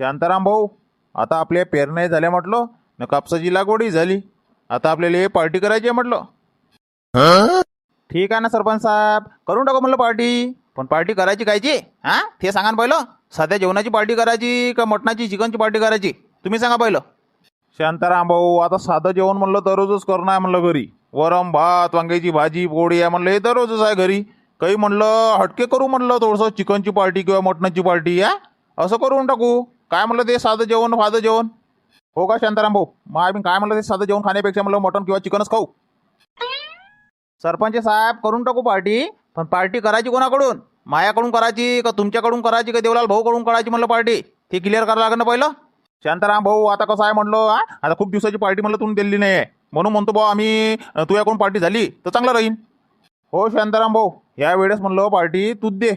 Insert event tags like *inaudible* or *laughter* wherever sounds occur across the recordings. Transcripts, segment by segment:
शांताराम भाऊ आता आपल्या पेरण्या झाल्या म्हटलं न कापसाची लागवडही झाली. आता आपल्याला हे पार्टी करायची आहे म्हटलं. ठीक आहे ना सरपंच साहेब. करून टाकू म्हणलं पार्टी. पण पार्टी करायची कायची? हां? ते सांगा ना पहिलं. साध्या जेवणाची पार्टी करायची का मटणाची चिकनची पार्टी करायची? तुम्ही सांगा पहिलं. शांताराम भाऊ आता साधं जेवण म्हणलं दररोजच करणार आहे म्हणलं घरी. वरम भात वांग्याची भाजी पोळी आहे म्हणलं हे दररोजच आहे घरी. काही म्हणलं हटके करू म्हणलं थोडंसं चिकनची पार्टी किंवा मटणाची पार्टी या असं करून टाकू. काय म्हणलं ते? साधं जेवण साधं जेवण? हो का शांताराम भाऊ? मग आम्ही काय म्हणलं ते? साधं जेवण खाण्यापेक्षा म्हणलं मटण किंवा चिकनच खाऊ. सरपंच साहेब करून टाकू पार्टी? पण पार्टी करायची कोणाकडून? मायाकडून करायची का तुमच्याकडून करायची का देवलाल भाऊकडून करायची म्हणलं पार्टी? ते क्लिअर करावं लागेल ना पहिलं? शांताराम भाऊ आता कसं आहे म्हणलं हा? आता खूप दिवसाची पार्टी म्हणलं तुम्ही दिली नाही आहे म्हणून म्हणतो भाऊ आम्ही तुझ्याकडून पार्टी झाली तर चांगलं राहील. हो शांताराम भाऊ या वेळेस म्हणलं पार्टी तूच दे.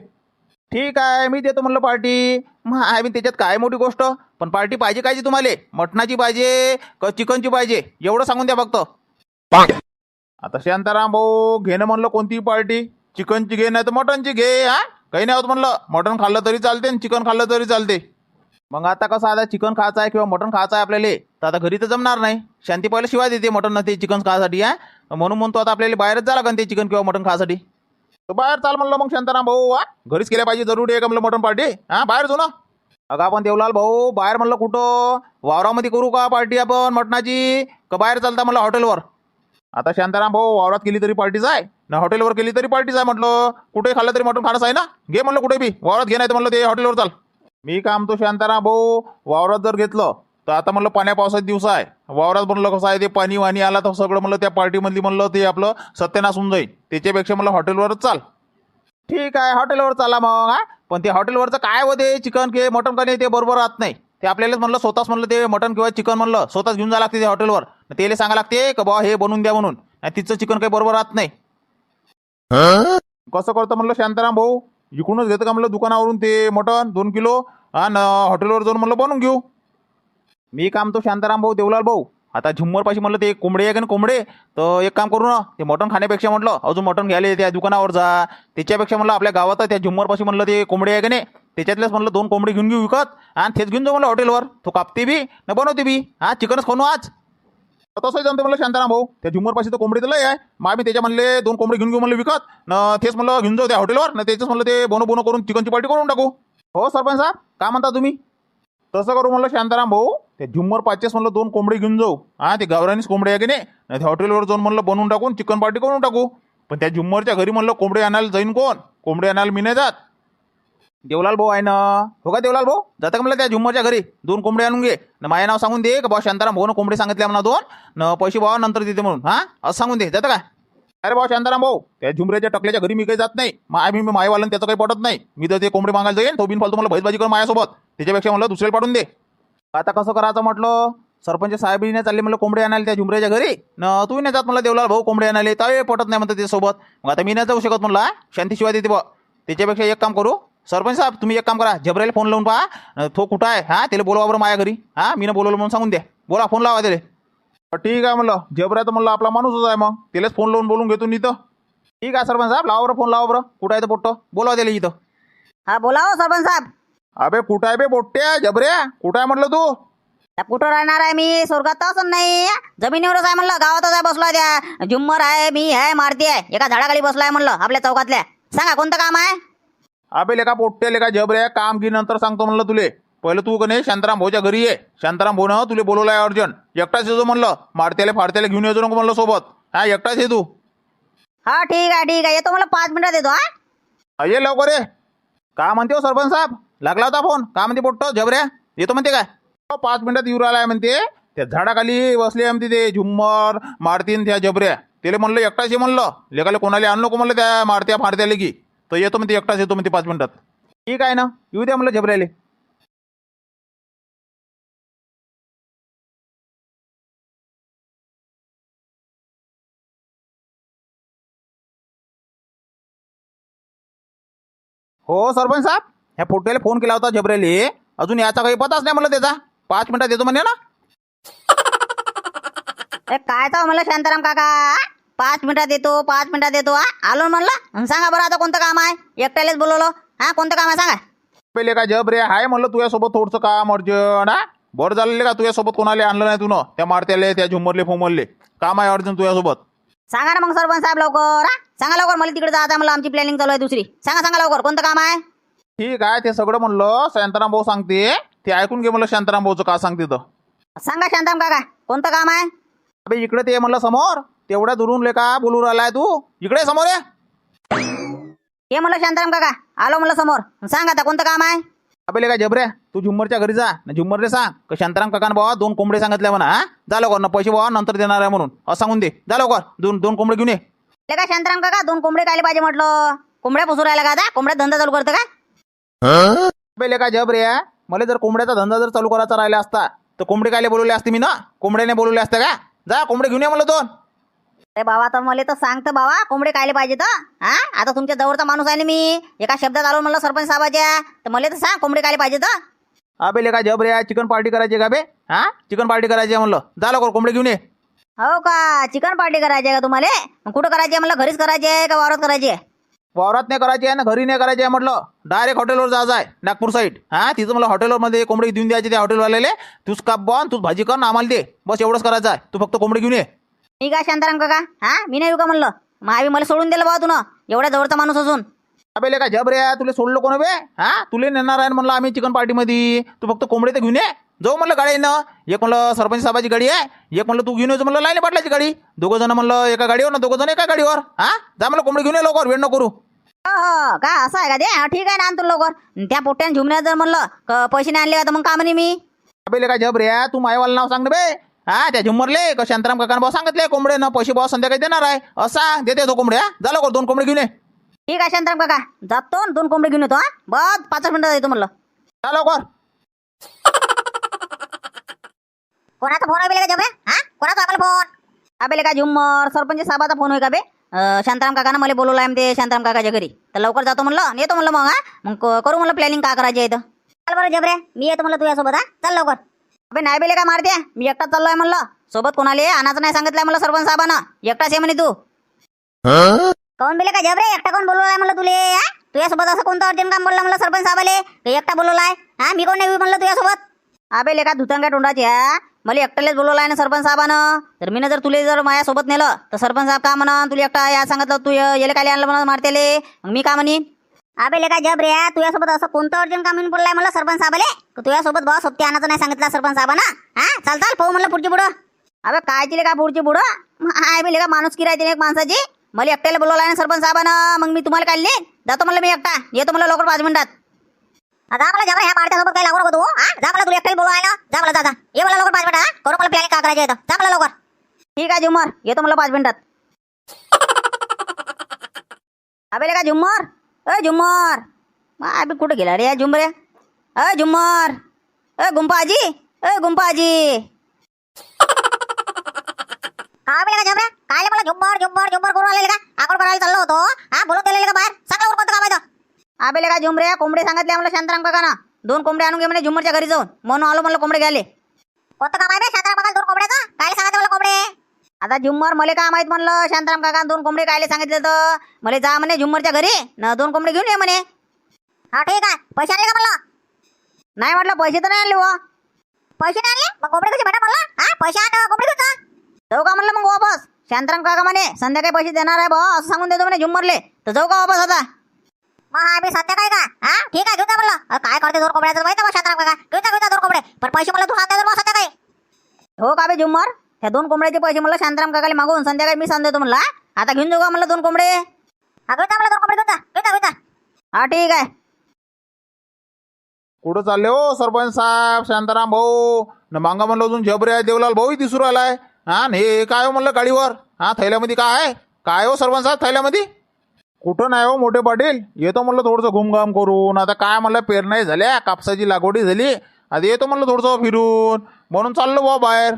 ठीक आहे मी देतो म्हणलं पार्टी. मग आम्ही त्याच्यात काय मोठी गोष्ट? पण पार्टी पाहिजे काय तुम्हाला? मटणाची पाहिजे का चिकनची पाहिजे? एवढं सांगून द्या फक्त. आता शांताराम भाऊ घेणं म्हणलं कोणती पार्टी. चिकनची घे नाही तर मटनची घे हा? काही नाही होत म्हणलं. मटन खाल्लं तरी चालते आणि चिकन खाल्लं तरी चालते. मग आता कसं आता चिकन खायचं आहे किंवा मटन खायचं आहे आपल्याला तर आता घरी तर जमणार नाही. शांती पहिलं शिवाय देते मटन ते चिकन खायसाठी हा? म्हणून म्हणतो आता आपल्याला बाहेरच जा लागेल ते चिकन किंवा मटन खायसाठी. बाहेर चाल म्हणलं मग शांताराम भाऊ वा घरीच केल्या पाहिजे जरुरी आहे का म्हणलं मटन पार्टी? हा बाहेर जाऊ ना. अगं आपण देवलाल भाऊ बाहेर म्हणलं कुठं? वावरामध्ये करू का पार्टी आपण मटणाची? का बाहेर चालता म्हणलं हॉटेलवर? आता शांताराम भाऊ वावरात केली तरी पार्टीच आहे. ना हॉटेलवर केली तरी पार्टीच आहे म्हटलं. कुठे खाल्लं तरी मटण खाणंच आहे ना? घे म्हणलं कुठे बी. वावरात घे नाही तर म्हणलं ते हॉटेलवर चाल. मी काम तो शांताराम भाऊ वावरात जर घेतलं तर आता म्हणलं पाण्या पावसाचे दिवस आहे. वावरात म्हणलं कसं आहे ते पाणी वाणी आला तर सगळं म्हणलं त्या पार्टीमधली म्हणलं ते आपलं सत्यानाश होऊन जाईल. त्याच्यापेक्षा मला हॉटेलवरच चाल. ठीक आहे हॉटेलवर चाला मग हा. पण ते हॉटेलवरचं काय होते चिकन के मटन का नाही ते बरोबर राहत नाही. ते आपल्यालाच म्हणलं स्वतःच म्हणलं ते मटन किंवा चिकन म्हणलं स्वतःच घेऊन जा लागते ते हॉटेलवर. त्याला सांगा लागते का बा हे बनवून द्या म्हणून. आणि तिचं चिकन काही बरोबर राहत नाही. कसं करतो म्हणलं शांताराम भाऊ? इकडूनच घेतं का म्हणलं दुकानावरून ते मटन दोन किलो? आणि हॉटेलवर जाऊन म्हणलं बनवून घेऊ. मी काम तो शांताराम भाऊ देवलाल भाऊ. आता झुम्मरपाशी म्हटलं ते कोंबडे आहे का कोंबडे. तर एक काम करू ना ते मटण खाण्यापेक्षा म्हटलं अजून मटण घ्यायला त्या दुकानावर जा. त्याच्यापेक्षा म्हणलं आपल्या गावात त्या झुम्मरपाशी म्हणलं ते कोंबडे आहे का नाही त्याच्यातलेच म्हणलं दोन कोंबडे घेऊन घेऊ विकत. आणि तेच घेऊन जाऊ म्हटलं हॉटेलवर. तो कापते बी न बनवते बी. हा चिकनच खाऊ आज. तसंही जमते म्हणलं शांताराम भाऊ. त्या झुम्मरपाशी तर कोंबडी तर लय आहे. मग आम्ही त्याच्या म्हणले दोन कोंबडे घेऊन घेऊ म्हणलं विकत. न तेच म्हणलं घेऊन जाऊ त्या हॉटेलवर. न त्याच्याच म्हणलं ते बोनो बोनो करून चिकनची पार्टी करून टाकू. हो सरपंच साहेब काय म्हणता तुम्ही? तसं करू म्हणलं शांताराम भाऊ. ते झुम्मर पाचेस म्हणलं दोन कोंबडे घेऊन जाऊ. हा ते गावरानीच कोंबडे आहे की नाही? नाही ते हॉटेलवर जाऊन म्हणलं बनवून टाकून चिकन पार्टी करून टाकू. पण त्या झुम्मरच्या घरी म्हणलं कोंबडे आणायला जाईन कोण? कोंबडे आणायला मी नाही जात. देवलाल भाऊ आहे ना? हो का देवलाल भाऊ? जाता का म्हणलं त्या झुम्मरच्या घरी? दोन कोंबडे आणून घे. न माझे नाव सांगून दे का भाऊ शांताराम भाऊ कोंबडे सांगितले म्हणा दोन? न पैसे भावा नंतर देते म्हणून. हा? असं सांगून दे. जाता का? अरे भाऊ शांताराम भाऊ त्या झुमऱ्याच्या टकल्याच्या घरी मी काही जात नाही. माय मी मायवालन त्याचं काही पटत नाही. मी तर ते कोंबडे मागायला जाईन तो बिन फालतू मला भैसबाजी कर माझ्यासोबत त्याच्यापेक्षा म्हणलं दुसऱ्याला पाठवून दे. आता कसं करायचं म्हटलं? सरपंच साहेब नाही चालले म्हणलं कोंबडे आणायला त्या झुमऱ्याच्या घरी. न तू नाही जात म्हणलं देवलाल भाऊ कोंबडे आणायला. तर पटत नाही म्हणतात त्याच्यासोबत. मग आता मी नाही जाऊ शकत म्हणला शांतीशिवाय देते बा त्याच्यापेक्षा एक काम करू. सरपंच साहेब तुम्ही एक काम करा. जबराला फोन लावून पहा. तो कुठं आहे? हा? त्याला बोलवा बरं माझ्या घरी. हा? मी बोलवलं म्हणून सांगून द्या. बोला फोन लावा त्याला. ठीक आहे म्हणलं. जबरा तर म्हणलं आपला माणूसच आहे मग. त्यालाच फोन लावून बोलून घेतो इथं. ठीक आहे सरपंच साहेब लावा बरं फोन लावा बरं. कुठं आहे तर पोट्ट? बोलवा त्याला इथं. हा बोला हो सरपंच साहेब. अबे कुठं आहे बे बोट्ट्या जबऱ्या कुठं आहे म्हटलं तू? कुठं राहणार आहे मी? स्वर्गात असं नाही. जमिनीवरच आहे म्हणलं. गावातच आहे बसलोय त्या. झुम्मर आहे मी आहे मारती आहे. एका झाडाखाली बसलोय म्हणलं आपल्या चौकातल्या. सांगा कोणतं काम आहे? अबे लेका पोट्ट्या लेका जबऱ्या काम की नंतर सांगतो म्हणलं तुले. पहिलं तू कने शांताराम भाऊच्या घरी ये. शांताराम भाऊनं तुले बोलवलं आहे अर्जंट एकटाच येतो म्हणलं. मारत्याला फाडत्याला घेऊन येतो नको म्हणलं सोबत. हा एकटाच ये तू. हा ठीक आहे ठीक आहे. येतो मला पाच मिनिटात येतो हा. हा, ये लवकर ये. का म्हणते हो सरपंच साहेब? लागला होता फोन का म्हणते पोट्ट? जबऱ्या येतो म्हणते काय? पाच मिनिटात येऊ राहिला आहे म्हणते. त्या झाडाखाली बसले म्हणते ते. झुम्मर मारतीन त्या जबऱ्या त्याला म्हणलं एकटाच ये म्हणलं. लेकाला कोणाला आणू नको म्हणलं त्या मारत्या फाडत्याला की. तर येतो म्हणते एकटाच येतो म्हणते पाच मिनिटात. ठीक आहे ना? येऊ द्या म्हणलं जबऱ्याले हो सरपंच साहेब? ह्या पोट्याला फोन केला होता जबरेली अजून याचा काही पताच नाही म्हणलं त्याचा. पाच मिनिटात येतो म्हणे ना. काय तर म्हणलं शांताराम काका? पाच मिनिटात येतो पाच मिनिटात येतो हा? आलो म्हणलं? अन सांगा बरं आता कोणतं काम आहे? एकट्यालाच बोलवलं. हा कोणतं काम आहे सांगा. पहिले का जब रे हाय म्हणलं तुझ्यासोबत थोडंसं काम अर्जंट हा? बरं झालेलं का तुझ्यासोबत कोणाला आणलं नाही तुनं? त्या मारत्याले त्या झुमरले फोमरले काम आहे अर्जंट तुझ्यासोबत. सांगा ना मग सरपंच साहेब लवकर हा? सांगा लवकर मला तिकडे जायचं आहे मला आमची प्लॅनिंग चालू आहे दुसरी. सांगा सांगा लवकर कोणतं काम आहे? ठीक आहे ते सगळं म्हणलं शांताराम भाऊ सांगते. ते ऐकून घे म्हणलं शांताराम भाऊचं का सांगते तर. सांगा शांताराम काका कोणतं काम आहे? अबे इकडे ते म्हणलं समोर तेवढ्या दुरून ले का बोलू राहिलाय तू? इकडे ये समोर ये. हे म्हणलं शांताराम काका आलो म्हणलं समोर. सांग आता कोणतं काम आहे? अबे का जबऱ्या तू झुम्मरच्या घरी जा ना झुम्मरले सांग. का शांताराम काकानं बाबा दोन कोंबडे सांगितले म्हणा हा? जा लवकर ना पैसे बाबा नंतर देणार आहे म्हणून. असं सांगून दे. जा लवकर दोन दोन कोंबडे घेऊन ये. ले का शांताराम काका दोन कोंबडे खायला पाहिजे म्हटलं. कोंबड्या पुसू राहिला का आता? कोंबड्या धंदा चालू करतं का? अबे का जबऱ्या मला जर कोंबड्याचा धंदा जर चालू करायचा राहिला असता तर कोंबडे कायले बोलवले असते मी ना? कोंबड्याने बोलवले असते का? जा कोंबडे घेऊन ये मला दोन. अरे बाबा तर मला तर सांगतं बाबा कोंबडे खायला पाहिजे तर. हा? आता तुमच्या जवळचा माणूस आहे ना मी एका शब्दात आलो म्हणलं सरपंच साहेबाच्या तर मला तर सांग कोंबडे खायला पाहिजे तर. अबे का जबऱ्या चिकन पार्टी करायची का बे? हा? चिकन पार्टी करायची आहे म्हणलं. जा लवकर कोंबडे घेऊन ये. हो का? चिकन पार्टी करायची आहे का तुम्हाला? कुठं करायची आहे म्हणलं? घरीच करायची आहे का वावरात करायची आहे? वावरात नाही करायची आहे ना घरी नाही करायची आहे म्हटलं डायरेक्ट हॉटेलवर जायचं आहे नागपूर साईड हा तिथं मला हॉटेलवर मध्ये कोंबडी देऊन द्यायची त्या हॉटेलवाल्याले तूच काप बन तूच भाजी कर ना आम्हाला दे. बस एवढंच करायचं आहे. तू फक्त कोंबडी घेऊन ये. मी काय शांताराम काका. हा मी नाही येऊ का म्हणलं? आम्ही मला सोडून दिलं बाबा तुनं. एवढ्या जवळचा माणूस असून. अबे का जब रे तुला सोडलं कोण बे? हा तुले नेणार आहे म्हणलं आम्ही चिकन पार्टीमध्ये. तू फक्त कोंबडी तर घेऊन ये. जाऊ म्हणलं गाडी ना एक म्हणलं सरपंच साहेबाची गाडी आहे. एक म्हणलं तू घेऊन येतो म्हणलं लाईन पाटलाची गाडी. दोघं जण म्हणलं एका गाडीवर ना दोघं जण एका गाडीवर. हा जा म्हणलं कोंबडी घेऊन ये लवकर वेळ नको करू. हो हो का? असं आहे का? ते हा, ठीक आहे ना आणतो लवकर. त्या पोट्याने झुमण्यात जर म्हणलं क- पैसे नाही आणले का तर मग का म्हणे मी? अबे का जब रे तू मायवाला नाव सांग ना बे. हा त्या झुम्मरले का शांताराम काकानं भाऊ सांगितले कोंबडे ना पैसे भाऊ संध्याकाळी देणार आहे. असं देते तो कोंबड्या जा लवकर दोन कोंबडे घेऊन ये. ठीक आहे शांताराम काका. जातो न दोन कोंबडे घेऊन येतो हा. बस पाच मिनिटात येतो म्हणलं जा लवकर. कोणाचा फोन आहे का जबे हा? कोणाचा आपला फोन अबे का झुम्मर सरपंच साहेबाचा फोन होय का बे? शांताराम काकानं मला बोलवलं आहे ते शांताराम काकाच्या घरी. तर लवकर जातो म्हणलं आणि येतो म्हणलं मग हा? मग करू म्हणलं प्लॅनिंग का करायची आहे इथं? चल बरं जबरे मी येतो म्हणलं तुझ्यासोबत हा? चल लवकर. अबे नाही बेले का मारते? मी एकटाच चाललोय म्हणलं. सोबत कोणाला? आणायचं नाही सांगितलंय मला सरपंच साहेबानं. एकटाच आहे म्हणे तू. कोण बेले का जबरे? एकटा कोण बोलवलाय म्हणलं तुले हा? तुझ्यासोबत असं कोणतं अर्जंट काम बोललं म्हणलं सरपंच साहेबाले? एकटा बोलवलाय हा? मी कोण नाही म्हणलं तुझ्यासोबत? अबे लेका धुतंगा तोंडाची हा? मला एकट्यालाच बोलवलं आहे ना सरपंच साहेबानं. तर मी जर तुले जर माझ्यासोबत नेलं तर सरपंच साहेब का म्हणा तुला एकटा या सांगितलं तू येले काय आणलं म्हणा मारतेले? मग मी का म्हणीन? अबे लेका जब रे तुझ्यासोबत असं कोणतं अर्जंट काम येऊन पडलंय मला सरपंच साहेबाले? का तुझ्यासोबत बॉस सोबती आणायचं नाही सांगितलं सरपंच साहेबानं? हा? चाल चाल पाहू म्हणलं पुढची पुढं. अबे काय तिले का पुढची पुढं? हाय बे लेका माणूस की राहते एक माणसाची? मला एकट्याला बोलवलं आहे ना सरपंच साहेबानं मग मी तुम्हाला काढले जातो म्हणलं मी एकटा येतो म्हणलं लवकर पाच मिनिटात. आता मला जबरा ह्या पार्ट्यासोबत काही लागू नको तू, हा. जा मला तुला एकट्याला बोलवाय ना. जा मला, जा जा. ये मला लवकर पाच मिनिटं, हा. करू मला प्लॅनिंग का करायचं इथं. जा मला लवकर. ठीक आहे, झुम्मर. येतो मला पाच मिनिटात. अबे का झुम्मर. अ झुम्मर. मग अबे, कुठं गेला रे या झुमरे अ झुम्मर. अ गुंपाजी. अ गुंपाजी. काय बेला का झुमरे काय मला झुम्मर झुम्मर झुम्मर करून आलेले का? आकड करायला चाललो होतो, हा. बोलून दिलेले का बाहेर? सांगा कोणतं? आबेले का झुमरे? कोंबडे सांगितले आम्हाला शांताराम काकाना. दोन कोंबडे आणून घे म्हणे झुमरच्या घरी जाऊन. म्हणून आलो म्हणलं कोंबडे घ्याले कोणतं काम आहे बे शांताराम काका दोन कोंबड्याचं? काय सांगायचं मला कोंबडे? आता झुम्मर मला काय माहीत म्हणलं? शांताराम काका दोन कोंबडे कायले सांगितले तर? मला जा म्हणे झुम्मरच्या घरी. न दोन कोंबडे घेऊन ये म्हणे. हा ठीक आहे. पैसे आणले का म्हणलं? नाही म्हटलं पैसे तर नाही आणले हो पैसे नाही आणले? मग कोंबडे कसे भेटा म्हणलं? हा पैसे आण कोंबडे जा. जाऊ का म्हणलं मग वापस? शांताराम काका म्हणे संध्याकाळी पैसे देणार आहे भाऊ असं सांगून देतो म्हणे झुम्मरले तर जाऊ का वापस आता? मग आम्ही सध्या काय का? हा? ठीक आहे घेऊन जा म्हणलं. काय करते दोन कोंबड्याचं माहिती मग शांताराम काका? घेऊन जा घेऊन जा दोन कोंबडे. पण पैसे मला तू सांगता मग सध्या काय? हो का बे झुम्मर? त्या दोन कोंबड्याचे पैसे मला शांताराम काकाला मागून संध्याकाळी मी सांग देतो म्हणला आता घेऊन जाऊ का म्हणलं दोन कोंबडे? हा घेऊन जा मला दोन कोंबडे घेऊन जा. घेऊन जा घेऊन जा. हा ठीक आहे. कुठं चालले हो सरपंच साहेब शांताराम भाऊ? न मांगा म्हणलं अजून झबरे देवलाल भाऊही दिसू राहिलाय. हा न हे काय हो म्हणलं गाडीवर? हा थैल्यामध्ये काय आहे? काय हो सरपंच साहेब थैल्यामध्ये? कुठं नाही हो मोठे पाटील? येतो म्हणलं थोडंसं घुमघाम करून. आता काय म्हणलं पेरणाई झाल्या कापसाची लागवडी झाली. आता येतो म्हणलं थोडंसं फिरून. म्हणून चाललो बा बाहेर.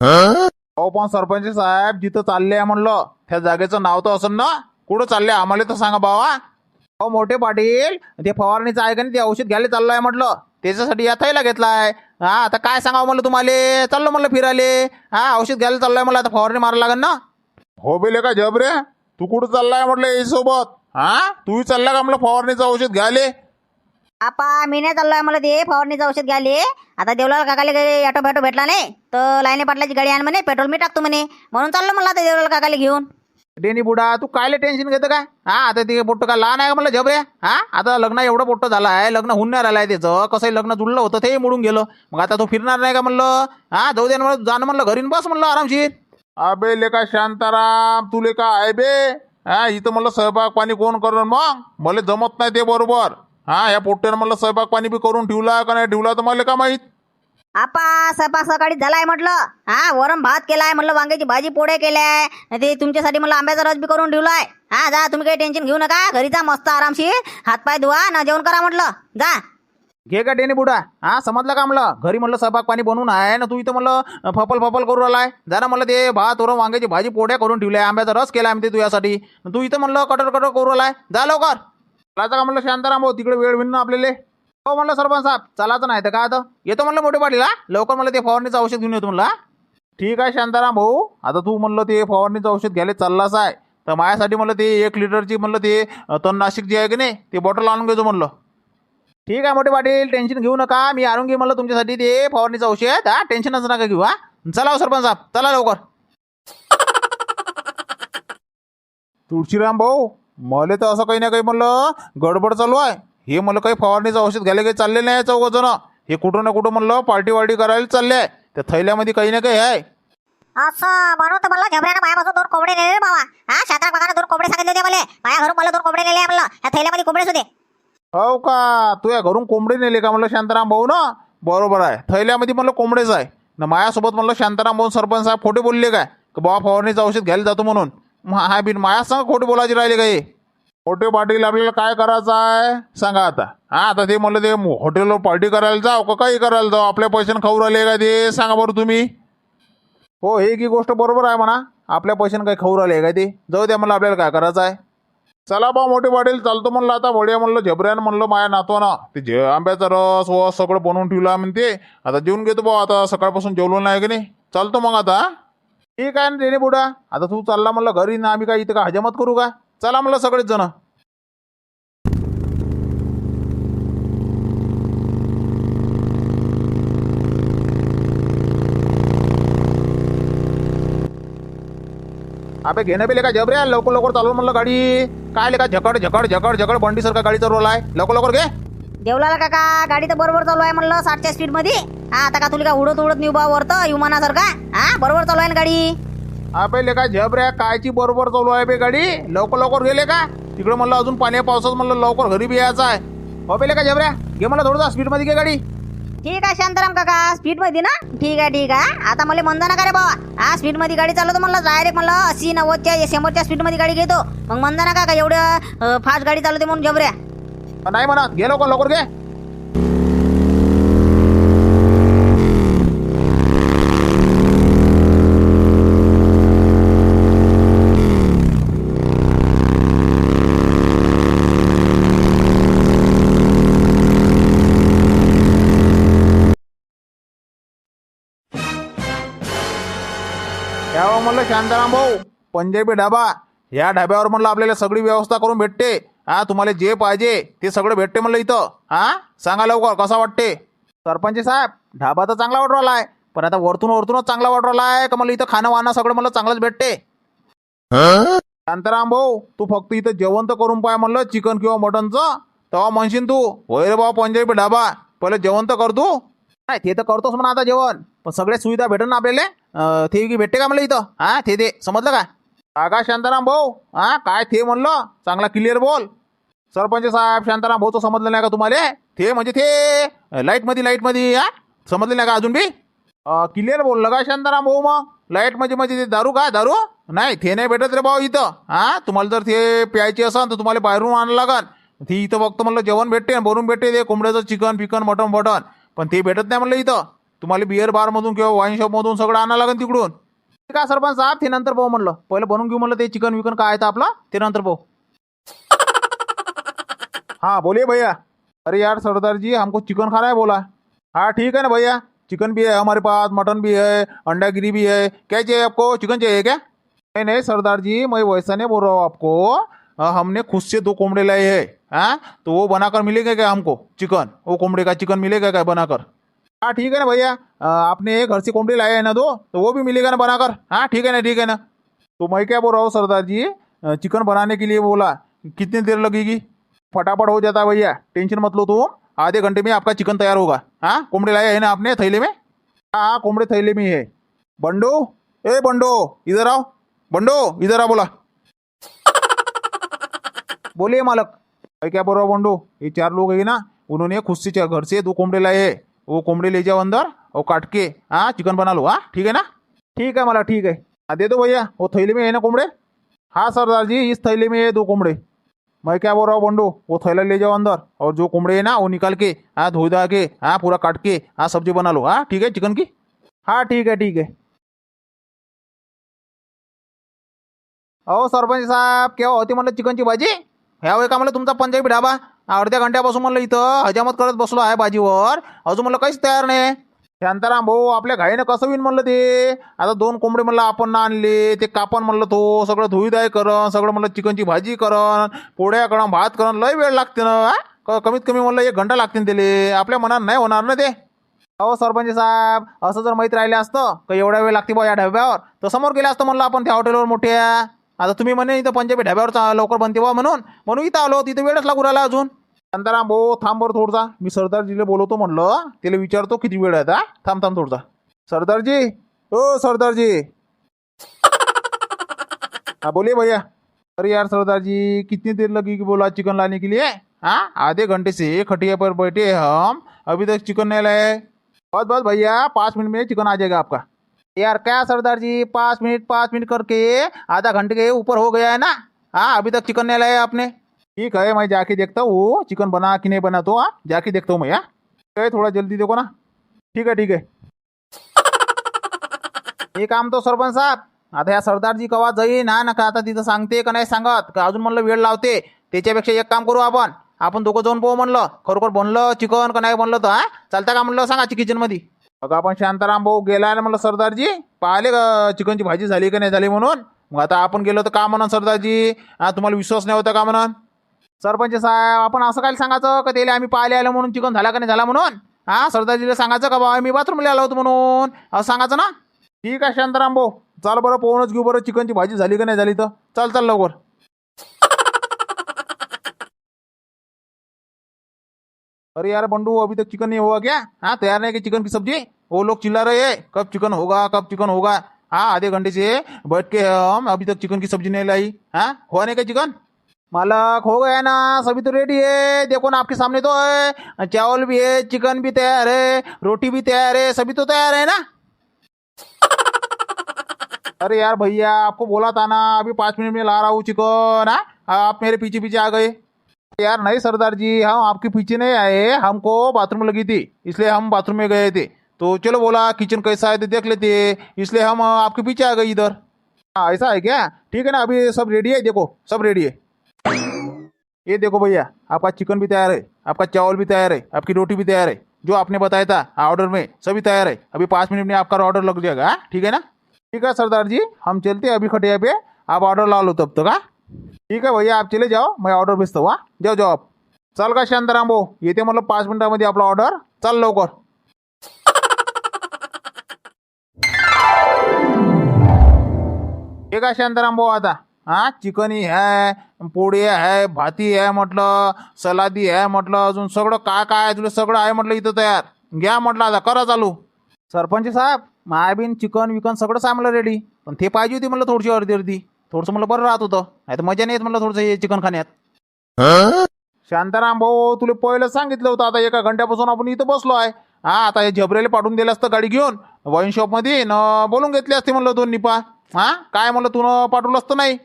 अहो पण सरपंच साहेब जिथं चालले आहे म्हणलं त्या जागेचं नाव तर असं ना? कुठं चालले आम्हाला तर सांगा बाबा अहो मोठे पाटील ते फवारणीचं आहे का नाही ते औषध घ्यायला चाललो आहे म्हटलं. त्याच्यासाठी या थैला घेतलाय. हा आता काय सांगावं म्हणलं तुम्हाला? चाललो म्हणलं फिरायले. हा औषध घ्यायला चाललंय मला आता फवारणी मारायला लागेल ना? हो बेले का जबरे तू कुठं चाललाय म्हटलं सोबत? हा? तूही चालला का म्हणलं फवारणीचं औषध घ्यायले? आपा मी नाही चाललोय मला ते फवारणीचं औषध घ्यायले. आता देवलाल काकाले काही ऑटो बॅटो भेटला नाही तर लाईने पाटलाची गाडी आण म्हणे पेट्रोल मी टाकतो म्हणे. म्हणून चाललो मला आता देवलाल काकाले घेऊन. डेनी बुडा तू कायले टेन्शन घेतं काय हा आता ते पोट्ट का लहान आहे का म्हणलं जबरे हा? आता लग्न एवढं पोट्ट झालं आहे लग्न होऊन नाही राहिलं आहे त्याचं. कसंही लग्न जुळलं होतं ते मोडून गेलं. मग आता तू फिरणार नाही का म्हणलं? हा जाऊ दे म्हणलं जाणं म्हणलं घरी न बस म्हणलं आरामशीर. अबे लेका शांताराम तुले का आहे बे? हा इथं म्हणलं स्वयंपाक पाणी कोण करून मग? मला जमत नाही ते बरोबर. हा या पोट्ट्यानं म्हणलं स्वयंपाक पाणी बी करून ठेवला का नाही ठेवला तर मला का माहीत? आपा स्वयंपाक सकाळी झालाय म्हटलं. हा वरण भात केलाय म्हटलं वांग्याची भाजी पोळ्या केल्याय. ते तुमच्यासाठी मला आंब्याचा रस बी करून ठेवलाय. हा जा तुम्ही काही टेन्शन घेऊ नका. घरी जा मस्त आरामशीर. हातपाय धुवा ना जेवण करा म्हटलं. जा. घे का डेनी बुडा. हा समजलं का म्हणलं? घरी म्हणलं सहभाग पाणी बनवून आहे ना तू इथं म्हणलं फपल फपल करू राहिलाय. जरा म्हणलं ते भात वरून वांग्याची भाजी पोड्या करून ठेवल्या. आंब्याचा रस केला आम्ही ते तुझ्यासाठी. तू इथं म्हणलं कटर कटर करू राहिलाय. जा लवकर. चालायचं का म्हणलं शांताराम भाऊ? तिकडे वेळ विन आपल्याला. हो म्हणलं सरपंच साहेब चालायचं नाही तर काय आता? येतो म्हणलं मोठे पाटील हा? लवकर म्हणलं ते फवारणीचं औषध घेऊन येतो म्हणलं ठीक आहे शांताराम भाऊ. आता तू म्हणलं ते फवारणीचं औषध घ्यायला चाललाच आहे. तर माझ्यासाठी म्हणलं ते एक लिटरची म्हणलं ते अ, तणनाशक जे आहे की नाही ते बॉटल आणून घेतो म्हणलं. ठीक आहे मोठे पाटील टेन्शन घेऊ नका. मी आणून घे म्हणलं तुमच्यासाठी ते फवारणीचं औषध. हा टेन्शनच नका घेऊ हा. चला हो सरपंच साहेब. चला लवकर. *laughs* तुळशीराम भाऊ मला तर असं काही ना काही म्हणलं गडबड चालू आहे. हे मला काही फवारणीचं औषध घ्यायला काही चालले नाही चौघ जण हे कुठं ना कुठं म्हणलं पार्टी वार्टी करायला चालले आहे. त्या थैल्यामध्ये काही ना काही आहे. असं म्हणून तर मला झबऱ्यानं माझ्यापासून दोन कोंबडे नेले रे बाबा. हा शात्रा काकानं दोन कोंबडे सांगितले होते मला. माझ्या घरून मला दोन कोंबडे नेले म्हणलं. ह्या थैल्यामध्ये कोंबडेच होते हो का? तू या घरून कोंबडी नेले का? म्हणलं शांताराम भाऊ ना? बरोबर आहे. थैल्यामध्ये म्हणलं कोंबडेच आहे. ना माझ्यासोबत म्हणलं शांताराम भाऊ सरपंच साहेब खोटे बोलले काय? का बाबा फवारणीचं औषध घ्यायला जातो म्हणून? मग हा बिन माया सांग खोटे बोलायचे राहिले काय खोटे पाटील आपल्याला काय करायचं आहे? सांगा आता. हा आता ते म्हणलं ते हॉटेलवर पार्टी करायला जाऊ का काही करायला जाऊ? आपल्या पैशाने खाऊ राहिले का ते? सांगा बरं तुम्ही. हो हे की गोष्ट बरोबर आहे म्हणा. आपल्या पैशाने काही खाऊ राहिले का ते? जाऊ द्या मला आपल्याला काय करायचं आहे? चला बा मोठे पाटील चालतो म्हणलं आता. बढिया म्हणलं झबऱ्यानं म्हणलं माया नातवानं. ते जे आंब्याचा रस व सगळं बनवून ठेवला म्हणते आता जेवून घेतो बा आता सकाळपासून जेवलो नाही की नाही? चालतो मग आता ठीक आहे ना रेणे बुडा. आता तू चालला म्हणलं घरी ना आम्ही काय इथं का हजामत करू का? चला म्हणलं सगळेच जण. अबे घेणं बेले का जबऱ्या. लवकर लवकर चालव म्हणलं गाडी. काय ले का झकड झकड झकड झकड बंडीसारखा गाडी चालवलाय लवकर लवकर घे. देवलाला काका गाडी तर बरोबर चालू आहे म्हणलं साठच्या स्पीडमध्ये हा आता का तुला का उडत उडत निऊ बा वरतं विमानासारखा? हा बरोबर चालू आहे ना गाडी? अबे ले का झबऱ्या कायची बरोबर चालू आहे बे गाडी? लवकर लवकर गेले का तिकडे म्हणलं अजून पाण्या पावसात म्हणलं लवकर घरी बी यायचं आहे. हो बेले का झबऱ्या घे मला थोडंसं स्पीडमध्ये घे गाडी. ठीक आहे शांताराम काका. स्पीडमध्ये ना? ठीक आहे ठीक आहे. आता मला मंदा का रे बाबा. हा स्पीडमध्ये गाडी चालवतो म्हणलं डायरेक्ट म्हणलं अस्सी नव्वदच्या शंभरच्या स्पीडमध्ये गाडी घेतो. मग मंदा ना का एवढं फास्ट गाडी चालवते म्हणून जबऱ्या. नाही म्हणा गेलो लवकर लवकर घे. शांताराम भाऊ पंजाबी ढाबा या ढाब्यावर म्हणलं आपल्याला सगळी व्यवस्था करून भेटते. हा तुम्हाला जे पाहिजे ते सगळं भेटते म्हणलं इथं. हा सांगा लवकर कसा वाटते? सरपंच साहेब ढाबा तर चांगला वाटू आहे पण आता वरतून वरतूनच चांगला वाटू आहे का मला इथं खाणं वाणं सगळं मला चांगलंच भेटते? शांताराम भाऊ तू फक्त इथं जेवण तर करून पाय म्हणलं चिकन किंवा मटनचं. तेव्हा म्हणशील तू होय रे बाबा पंजाबी ढाबा पहिले जेवण तर कर तू. नाही ते तर करतोस म्हणा आता जेवण पण सगळ्या सुविधा भेटेल ना आपल्याला? थे की भेटते का म्हणलं इथं? हा ते दे. समजलं का? काका शांताराम भाऊ हा काय थे म्हणलं? चांगला क्लिअर बोल. सरपंच साहेब शांताराम भाऊचं समजलं नाही का तुम्हाला? ते म्हणजे ते लाइटमध्ये लाइटमध्ये हा? समजलं नाही का अजून बी? क्लिअर बोललं का शांताराम भाऊ मग? लाइट म्हणजे म्हणजे ते दारू का? दारू? नाही थे नाही भेटत रे भाऊ इथं. हा तुम्हाला जर ते प्यायची असेल तर तुम्हाला बाहेरून आणावं लागल ती इथं फक्त म्हणलं जेवण भेटते भरून भेटते ते. कोंबड्याचं चिकन पिकन मटन बटन पण ते भेटत नाही म्हणलं इथं. तुम्हाला बिअर बारमधून किंवा वाईन शॉपमधून सगळं आणावं लागेल तिकडून. ठीक आहे सरपंच साहेब ते नंतर भाऊ म्हणलं. पहिलं बनवून घेऊ म्हणलं ते चिकन विकन काय आहे आपलं ते नंतर भाऊ *laughs* हाँ बोलिए भैया. अरे यार सरदार जी हमको चिकन खाना है बोला. हाँ ठीक है ना भैया. चिकन भी है हमारे पास मटन भी है अंडा गिरी भी है. क्या चाहिए आपको? चिकन चाहिए क्या? नहीं नहीं सरदार जी मैं वैसा नहीं बोल रहा हूँ आपको. हमने खुद से दो कोमड़े लाए हैं हाँ? तो वो बनाकर मिलेगा क्या हमको? चिकन वो कोमड़े का चिकन मिलेगा क्या बनाकर? हाँ ठीक है ना भैया। आपने घर से कोमड़े लाए हैं ना दो तो वो भी मिलेगा ना बनाकर। हाँ ठीक है ना, ठीक है ना। तो मैं क्या बोल रहा हूँ, सरदार जी चिकन बनाने के लिए बोला, कितनी देर लगेगी? फटाफट हो जाता है भैया, टेंशन मत लो तुम, आधे घंटे में आपका चिकन तैयार होगा। हाँ कोमड़े लाए हैं ना आपने थैले में? हाँ हाँ कोमड़े थैले में है बंडो, ए बंडो, इधर आओ। बंडो, इधर आ बोला। बोलिए मालक। मैं क्या बोल रहा हूँ बंडो? ये चार लोग है ना, उन्होंने खुद से घर से दो कोमड़े लाए हैं। वो कोमड़े ले जाओ अंदर और काट के हाँ चिकन बना लो हाँ ठीक है ना? ठीक है मालक ठीक है। हाँ दे दो भैया, वो थैली में है ना कोमड़े हाँ सरदार जी, इस थैली में है दो कोमड़े मैं क्या बोल रहा हूँ, बंडो? वो थैला ले जाओ अंदर और जो कोमड़े है ना, वो निकाल के हाँ धो धा के हाँ पूरा काट के हाँ सब्ज़ी बना लो। हाँ ठीक है, चिकन की? हाँ ठीक है ठीक है। अहो सरपंच साहेब केव्हा होती म्हणलं चिकनची भाजी? ह्यावेळी का म्हणलं तुमचा पंजाबी ढाबा? अर्ध्या घंट्यापासून म्हणलं इथं हजामत करत बसलो आहे भाजीवर. अजून म्हणलं काहीच तयार नाही. शांताराम भाऊ आपल्या घाईनं कसं होईन म्हणलं ते? आता दोन कोंबडी म्हणलं आपण ना आणले ते कापण म्हणलं तो सगळं धुईदाय करण सगळं म्हणलं चिकनची भाजी करण पोळ्या करण भात करण लय वेळ लागते ना क- कमीत कमी म्हणलं एक घंटा लागते ना त्याले. आपल्या मनात नाही होणार ना ते? अहो सरपंच साहेब असं जर माहीत राहिलं असतं का एवढा वेळ लागते बा या ढाब्यावर? तर समोर गेलं असतं म्हणलं आपण त्या हॉटेलवर मोठ्या. आता तुम्ही म्हणे इथं पंजाबी ढाब्यावर लवकर बनते बा म्हणून. म्हणून इथं आलो तिथं वेळच लागू राहिला अजून. शांताराम भाऊ थांब बरं थोडसा. मी सरदारजीला बोलवतो म्हणलं. त्याला विचारतो किती वेळ आहे आता. थांब थांब थोडसा. सरदारजी? ओ सरदारजी. हा बोलिये भैया. अरे यार सरदारजी कितनी देर लगेगी बोला चिकन लाने के लिए? हाँ आधे घंटे से खटिया पर बैठे हम. अभी तक चिकन नहीं लाए. बस बस भैया पाँच मिनट में चिकन आ जाएगा आपका. यार क्या सरदार जी? पाँच मिनट पाँच मिनट करके आधा घंटे के ऊपर हो गया है ना? हाँ अभी तक चिकन नहीं लाया आपने। ठीक है मैं जाके देखता हूँ चिकन बना कि नहीं बना तो हाँ जाके देखता हूँ मैं ठीक है थोड़ा जल्दी देखो ना। ठीक है ठीक है। *laughs* हे काम तो सरपंच साहेब आता या सरदारजी कवा जाईन हा नका आता तिथं सांगते का नाही सांगत का अजून म्हणलं वेळ लावते त्याच्यापेक्षा एक काम करू आपण आपण दोघं जाऊन पाहू म्हणलं खरोखर बनलं चिकन का नाही बनलं तर हा चालतं का म्हणलं सांगा किचन मध्ये आपण शांताराम भाऊ गेला ना म्हणलं सरदारजी पाहिले का चिकनची भाजी झाली का नाही झाली म्हणून? मग आता आपण गेलो तर का म्हणून सरदारजी हा तुम्हाला विश्वास नाही होता का म्हणून? सरपंच साहेब आपण असं काय सांगायचं का त्याला आम्ही पाहिले आलो म्हणून चिकन झाला का नाही झाला म्हणून? हा सरदारजीला सांगायचं का बाबा मी बाथरूमला आलो होतो म्हणून? असं सांगायचं ना? ठीक आहे शांताराम भाऊ. चाल बरं पोहूनच घेऊ बरं चिकनची भाजी झाली का नाही झाली तर? चाल चाल लवकर. अरे यार बंडू अभी तक चिकन नहीं हुआ क्या? हाँ तैयार नहीं कि चिकन की सब्ज़ी? वो लोग चिल्ला रहे हैं कब चिकन होगा कब चिकन होगा? हाँ आधे घंटे से बैठ के हम अभी तक चिकन की सब्ज़ी नहीं लाई। हाँ हुआ नहीं क्या चिकन मालक हो गया ना सभी तो रेडी है। देखो ना आपके सामने तो है। चावल भी है चिकन भी तैयार है रोटी भी तैयार है सभी तो तैयार है ना? *laughs* अरे यार भैया आपको बोला था ना अभी पाँच मिनट में ला रहा हूँ चिकन हाँ? आप मेरे पीछे पीछे आ गए। यार नहीं, सरदार जी हम आपके पीछे नहीं आए, हमको बाथरूम लगी थी, इसलिए हम बाथरूम में गए थे। तो चलो बोला किचन कैसा है तो देख लेते इसलिए हम आपके पीछे आ गए इधर। हाँ ऐसा है क्या? ठीक है ना, अभी सब रेडी है? देखो, सब रेडी है। ये देखो भैया, आपका चिकन भी तैयार है, आपका चावल भी तैयार है, आपकी रोटी भी तैयार है, जो आपने बताया था ऑर्डर में, सभी तैयार है। अभी पाँच मिनट में आपका ऑर्डर लग जाएगा हाँ? ठीक है ना? ठीक है सरदार जी, हम चलते हैं अभी खटिया पे, आप ऑर्डर ला लो तब तक हाँ। ठीक आहे भैया आप चले जाओ मैं ऑर्डर भेजतो हा? जाओ जाओ आप। का शांताराम भाऊ येते म्हणलं पाच मिनिटामध्ये आपला ऑर्डर चाल लवकर. हे का शांताराम भाऊ आता? हा चिकनी आहे पोळी आहे भाती आहे म्हटलं सलादी आहे म्हटलं अजून सगळं काय काय आहे तुला? सगळं आहे म्हटलं इथं तयार. घ्या म्हटलं आता करा चालू. सरपंच साहेब मायाबीन चिकन विकन सगळंच आहे रेडी पण ते पाहिजे होती म्हटलं थोडीशी अर्धी अर्धी थोडंसं म्हणलं बरं राहत होतं. नाही तर मजा नाही येत म्हणलं थोडंसं हे चिकन खाण्यात. शांताराम भाऊ तुला पहिलं सांगितलं होतं आता एका घंट्यापासून आपण इथं बसलो आहे. हा आता हे झबरेले पाठवून दिलं असतं गाडी घेऊन. वाईन शॉपमध्ये न बोलून घेतले असते म्हणलं दोन निपा. हा काय म्हणलं तू पाठवलं असतं नाही.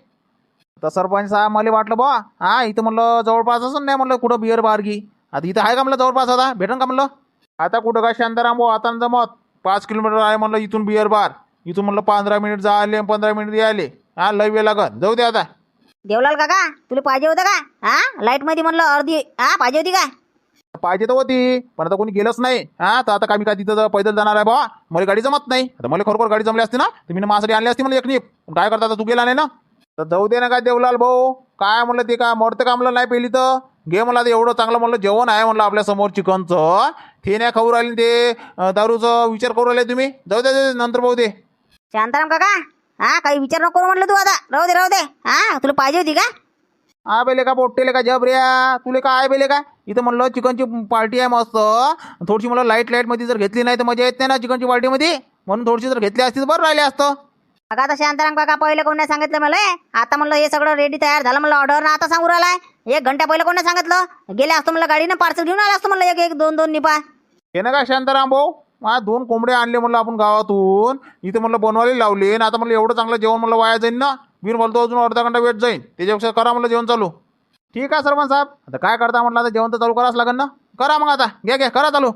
तर सरपंच साहेब मला वाटलं बा हा इथं म्हणलं जवळपास असं नाही म्हणलं कुठं बिअर बारगी आता इथं आहे का म्हणलं जवळपास आता? भेटन का म्हणलं? आता कुठं काय शांताराम भाऊ आता जमत. पाच किलोमीटर आहे म्हणलं इथून बिअर बार इथून म्हणलं पंधरा मिनिट जा आले पंधरा मिनिट यायले. हा लय वेळ लागत जाऊ दे आता. देवलाल काका तुला पाहिजे होतं का? हा लाइटमध्ये म्हणलं अर्धी हा पाहिजे होती का? पाहिजे तर होती पण आता कोणी गेलंच नाही. हा तर आता काय मी काय तिथं जा- पैदल जाणार आहे बा मला गाडी जमत नाही. आता मला खरोखर गाडी जमली असती ना तर मी माझ्यासाठी आणली असती मला एक नीप पण काय करता आता तू गेला नाही ना? तर जाऊ दे ना काय देवलाल भाऊ. काय म्हणलं ते काय मोडतं का म्हणलं नाही पेली तर? घे मला ते एवढं चांगलं म्हणलं जेवण आहे म्हणलं आपल्यासमोर चिकनचं. ते नाही खाऊ राहिले ते अं, दारूचं विचार करू राहिले तुम्ही. जाऊ दे जाऊ दे, नंतर पाहू दे. शांताराम काका हा काही विचार नको करू म्हटलं तू आता. राहू दे राहू दे. हा तुला पाहिजे होती का? हा बेले का पोट्टेले का जबऱ्या? तुले काय बेले का? इथं म्हणलं चिकनची पार्टी आहे मस्त. थोडीशी मला लाइट लाइटमध्ये जर घेतली नाही तर मजा येत नाही ना चिकनची पार्टीमध्ये म्हणून थोडीशी जर घेतली असती तर बरं राहिले असतं. अगं आता शांताराम काका पहिले कोण सांगितलं मला आता म्हणलं हे सगळं रेडी तयार झालं म्हणलं ऑर्डर ना आता सांगू राहिलाय. एक घंटा पहिले कोण सांगितलं? गेले असतो म्हणलं गाडीनं पार्सल घेऊन आला असतो म्हणलं एक एक दोन दोन निपा हे ना का शांताराम भाऊ? मला दोन कोंबडे आणले म्हणलं आपण गावातून. इथं म्हणलं बनवायला लावले. आणि आता म्हणलं एवढं चांगलं जेवण म्हणलं वाया जाईन ना. मी बोलतो अजून अर्धा घंटा वेट जाईन. त्याच्यापेक्षा करा म्हणलं जेवण चालू. ठीक आहे सरपंच साहेब. आता काय करता म्हटलं आता? जेवण तर चालू करावंच लागेल ना? करा मग आता. घ्या घ्या. करा चालू.